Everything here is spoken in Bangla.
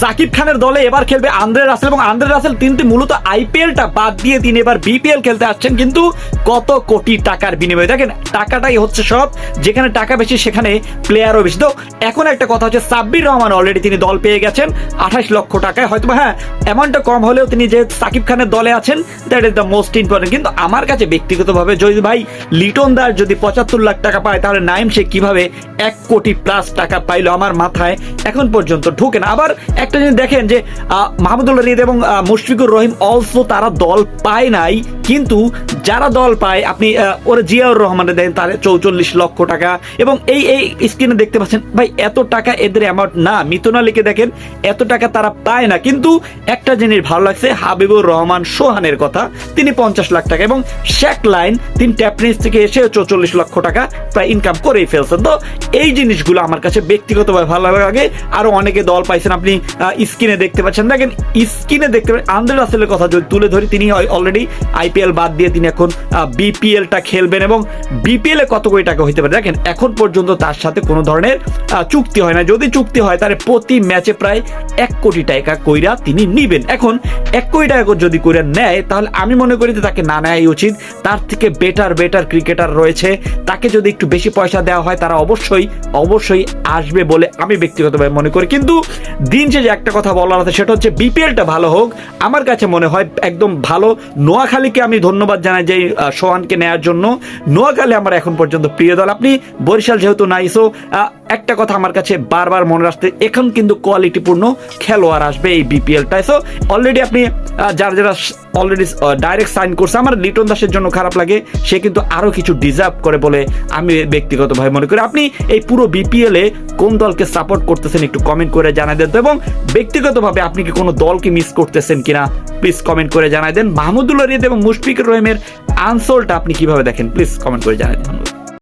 সাকিব খানের দলে এবার খেলবে আন্দ্রে রাসেল এবং আন্দ্রে রাসেল কিন্তু মূলত আইপিএলটা বাদ দিয়ে তিনি এবার বিপিএল খেলতে আসছেন কিন্তু কত কোটি টাকার বিনিময়ে। দেখেন, টাকাটাই হচ্ছে সব, যেখানে টাকা বেশি সেখানে প্লেয়ারও বেশি। তো এখন একটা কথা হচ্ছে, সাব্বির রহমান অলরেডি তিনি দল পেয়ে গেছেন আঠাশ লক্ষ টাকায়। হয়তো হ্যাঁ অ্যামাউন্টটা কম হলেও তিনি যে সাকিব খানের দলে আছেন that is the most important কিন্তু আমার কাছে ব্যক্তিগতভাবে যদি ভাই লিটন দাস যদি পঁচাত্তর লাখ টাকা পায়, তাহলে নাইম সে কীভাবে এক কোটি প্লাস টাকা পাইলো আমার মাথায়, এখন পর্যন্ত ঢুকে না। আবার একটা জিনিস দেখেন যে আহ, মাহমুদুল্লাহ রিদ এবং মুশফিকুর রহিম অলসো তারা দল পায় নাই কিন্তু যারা দল পায় আপনি ওরা জিয়াউর রহমানের দেন তার চৌচল্লিশ লক্ষ টাকা এবং এই এই স্ক্রিনে দেখতে পাচ্ছেন ভাই এত টাকা এদের অ্যামাউন্ট না মিতনা লিখে দেখেন এত টাকা তারা পায় না কিন্তু একটা জিনিস ভালো লাগছে হাবিবুর রহমান সোহানের কথা তিনি পঞ্চাশ লাখ টাকা এবং শেখ লাইন তিনি ট্যাপনিস থেকে এসে চৌচল্লিশ লক্ষ টাকা প্রায় ইনকাম করেই ফেলছেন। তো এই জিনিসগুলো আমার কাছে ব্যক্তিগতভাবে ভালো লাগে আরও অনেকে দল পাইছেন আপনি স্ক্রিনে দেখতে পাচ্ছেন। দেখেন, স্ক্রিনে দেখতে পাচ্ছেন, আন্দ্রে রাসেলের কথা যদি তুলে ধরি, তিনি অলরেডি আইপিএল বাদ দিয়ে তিনি এখন বিপিএলটা খেলবেন এবং বিপিএল কত কোটি টাকা হইতে পারে? দেখেন, এখন পর্যন্ত তার সাথে কোনো ধরনের চুক্তি হয় না। যদি চুক্তি হয়, তাহলে প্রতি ম্যাচে প্রায় এক কোটি টাকা কইরা তিনি নিবেন। এখন এক কোটি টাকা যদি কইরা নেয়, তাহলে আমি মনে করি যে তাকে না নেওয়াই উচিত। তার থেকে বেটার বেটার ক্রিকেটার রয়েছে। তাকে যদি একটু বেশি পয়সা দেওয়া হয়, তারা অবশ্যই অবশ্যই আসবে বলে আমি ব্যক্তিগতভাবে মনে করি। কিন্তু দিন শেষে একটা কথা বলার আছে, সেটা হচ্ছে বিপিএলটা ভালো হোক। আমার কাছে মনে হয় একদম ভালো। নোয়াখালীকে আমি ধন্যবাদ জানাই যে সোহানকে নেওয়ার জন্য। নোয়াখালী আমার এখন পর্যন্ত প্রিয় দল। আপনি বরিশাল যেহেতু নাই সো একটা কথা আমার কাছে বারবার মনে রাখতে এখন কিন্তু কোয়ালিটিপূর্ণ খেলোয়াড় আসবে এই বিপিএলটায় সো অলরেডি আপনি যারা যারা অলরেডি ডাইরেক্ট সাইন করছে, আমার লিটন দাসের জন্য খারাপ লাগে, সে কিন্তু আরও কিছু ডিজার্ভ করে বলে আমি ব্যক্তিগতভাবে মনে করি। আপনি এই পুরো বিপিএল কোন দলকে সাপোর্ট করতেছেন একটু কমেন্ট করে জানাই দেন এবং ব্যক্তিগতভাবে আপনি কি কোনো দলকে মিস করতেছেন কিনা প্লিজ কমেন্ট করে জানাই দেন। মাহমুদুল্লাহ রিয়াদ এবং মুশফিকুর রহিমের আনসোলটা আপনি কীভাবে দেখেন প্লিজ কমেন্ট করে জানাই দেন।